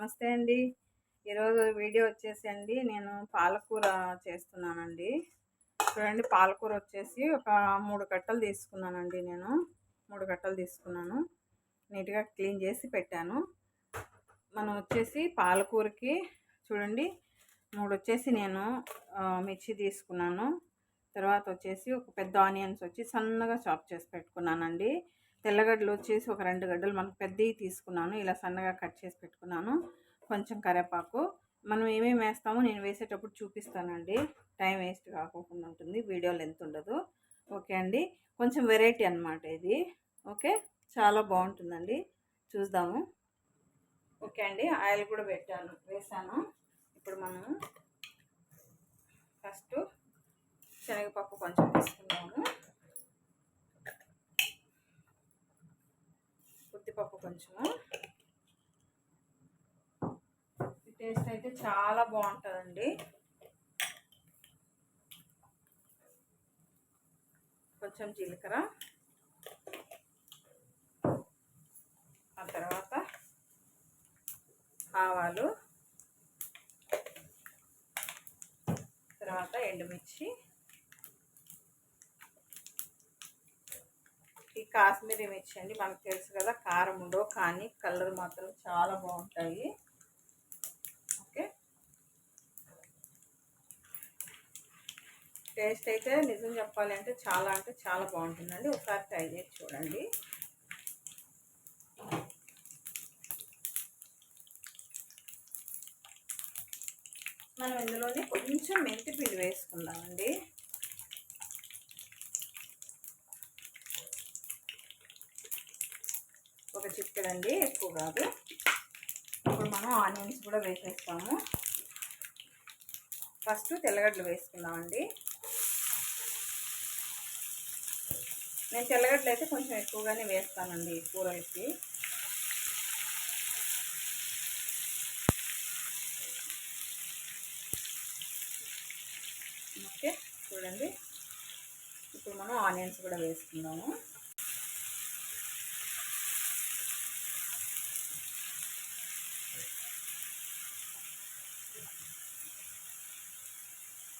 నమస్తే అండి. ఈరోజు వీడియో వచ్చేసి అండి నేను పాలకూర చేస్తున్నానండి. చూడండి పాలకూర వచ్చేసి ఒక మూడు కట్టలు తీసుకున్నానండి నేను. మూడు కట్టలు తీసుకున్నాను. నీట్గా క్లీన్ చేసి పెట్టాను. మనం వచ్చేసి పాలకూరకి చూడండి మూడు వచ్చేసి నేను మిర్చి తీసుకున్నాను. తర్వాత వచ్చేసి ఒక పెద్ద ఆనియన్స్ వచ్చి సన్నగా చాప్ చేసి పెట్టుకున్నానండి. తెల్లగడ్డలు వచ్చేసి ఒక రెండు గడ్డలు మనకు పెద్దవి తీసుకున్నాను. ఇలా సన్నగా కట్ చేసి పెట్టుకున్నాను. కొంచెం కరివేపాకు. మనం ఏమేమి వేస్తామో నేను వేసేటప్పుడు చూపిస్తానండి. టైం వేస్ట్ కాకుండా ఉంటుంది. వీడియో లెంత్ ఉండదు. ఓకే అండి. కొంచెం వెరైటీ అనమాట ఇది. ఓకే? చాలా బాగుంటుందండి. చూద్దాము. ఓకే అండి. ఆయిల్ కూడా పెట్టాను వేసాను. ఇప్పుడు మనం ఫస్ట్ శనగపప్పు కొంచెం తీసుకుందాము. ఉద్దిపప్పు కొంచెము టేస్ట్ అయితే చాలా బాగుంటుందండి. కొంచెం జీలకర్ర. ఆ తర్వాత ఆవాలు. తర్వాత ఎండుమిర్చి. కాశ్మీరీ మిర్చి అండి. మనకు తెలుసు కదా కారం ఉండవు కానీ కలర్ మాత్రం చాలా బాగుంటాయి. ఓకే. టేస్ట్ అయితే నిజం చెప్పాలి అంటే చాలా అంటే చాలా బాగుంటుందండి. ఒకసారి ట్రై చేసి చూడండి. మనం ఇందులోనే కొంచెం మెంతి పిండి వేసుకుందామండి. ఒక చిక్కడండి ఎక్కువ కాదు. ఇప్పుడు మనం ఆనియన్స్ కూడా వేసేస్తాము. ఫస్ట్ తెల్లగడ్డలు వేసుకుందామండి. నేను తెల్లగడ్డలు అయితే కొంచెం ఎక్కువగానే వేస్తానండి కూరలకి. ఓకే చూడండి. ఇప్పుడు మనం ఆనియన్స్ కూడా వేసుకుందాము.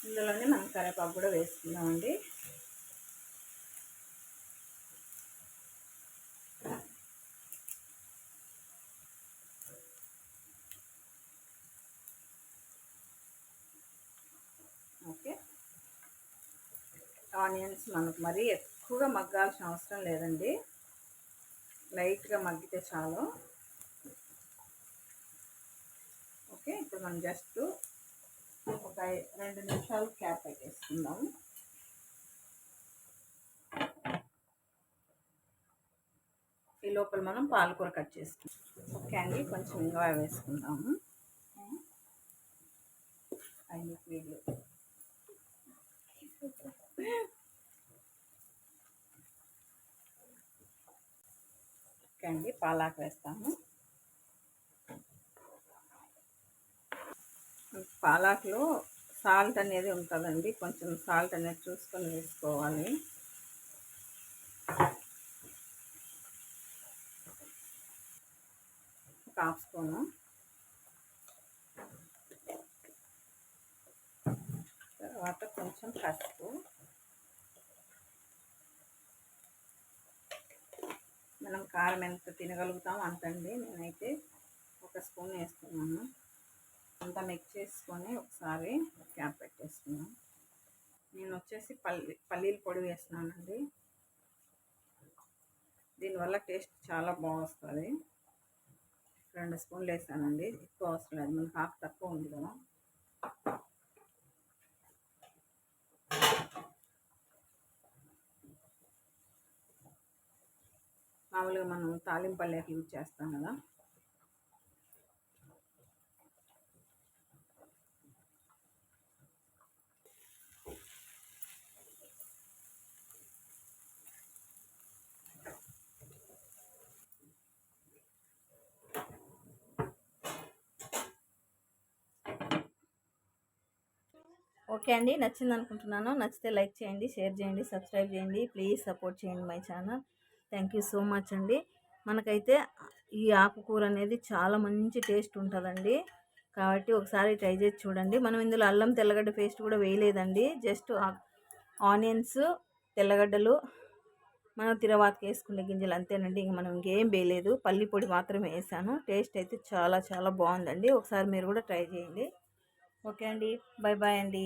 ఇందులోనే మనం కరివేపాకు కూడా వేసుకుందామండి. ఓకే. ఆనియన్స్ మనకు మరీ ఎక్కువగా మగ్గాల్సిన అవసరం లేదండి. లైట్గా మగ్గితే చాలు. ఓకే ఇప్పుడు మనం జస్ట్ ఒక రెండు నిమిషాలు క్యాప్ పెట్టేసుకుందాము ఈ లోపల మనం పాలకూర కట్ చేసుకుందాం. ఓకే అండి కొంచెం ఇంకా వేసుకుందాము అన్ని వీళ్ళు ఓకే అండి పాలాకు వేస్తాము. పాలాకులో సాల్ట్ అనేది ఉంటుందండి. కొంచెం సాల్ట్ అనేది చూసుకొని వేసుకోవాలి. ఒక హాఫ్ స్పూను. తర్వాత కొంచెం పసుపు. మనం కారం ఎంత తినగలుగుతాం అంతండి. నేనైతే ఒక స్పూన్ వేస్తున్నాను. అంతా మిక్స్ చేసుకొని ఒకసారి క్యాప్ పెట్టేసుకున్నాం నేను వచ్చేసి పల్లి పల్లీల పొడి వేస్తున్నానండి. దీనివల్ల టేస్ట్ చాలా బాగుంటుంది రెండు స్పూన్లు వేసానండి. ఎక్కువ అవసరం లేదు. మనకు హాఫ్ తక్కువ ఉంది కదా. మామూలుగా మనం తాలింపల్లేకి యూజ్ చేస్తాం కదా. ఓకే అండి. నచ్చింది అనుకుంటున్నాను నచ్చితే లైక్ చేయండి షేర్ చేయండి సబ్స్క్రైబ్ చేయండి. ప్లీజ్ సపోర్ట్ చేయండి my channel. Thank you so much అండి. మనకైతే ఈ ఆకుకూర అనేది చాలా మంచి టేస్ట్ ఉంటుందండి. కాబట్టి ఒకసారి ట్రై చేసి చూడండి. మనం ఇందులో అల్లం తెల్లగడ్డ పేస్ట్ కూడా వేయలేదండి. జస్ట్ ఆనియన్స్ తెల్లగడ్డలు మనం తిరవాతకి వేసుకునే గింజలు అంతేనండి. ఇంక మనం ఇంకేం వేయలేదు. పల్లి పొడి మాత్రమే వేసాను. టేస్ట్ అయితే చాలా చాలా బాగుందండి. ఒకసారి మీరు కూడా ట్రై చేయండి. ఓకే అండి. బాయ్ బాయ్ అండి.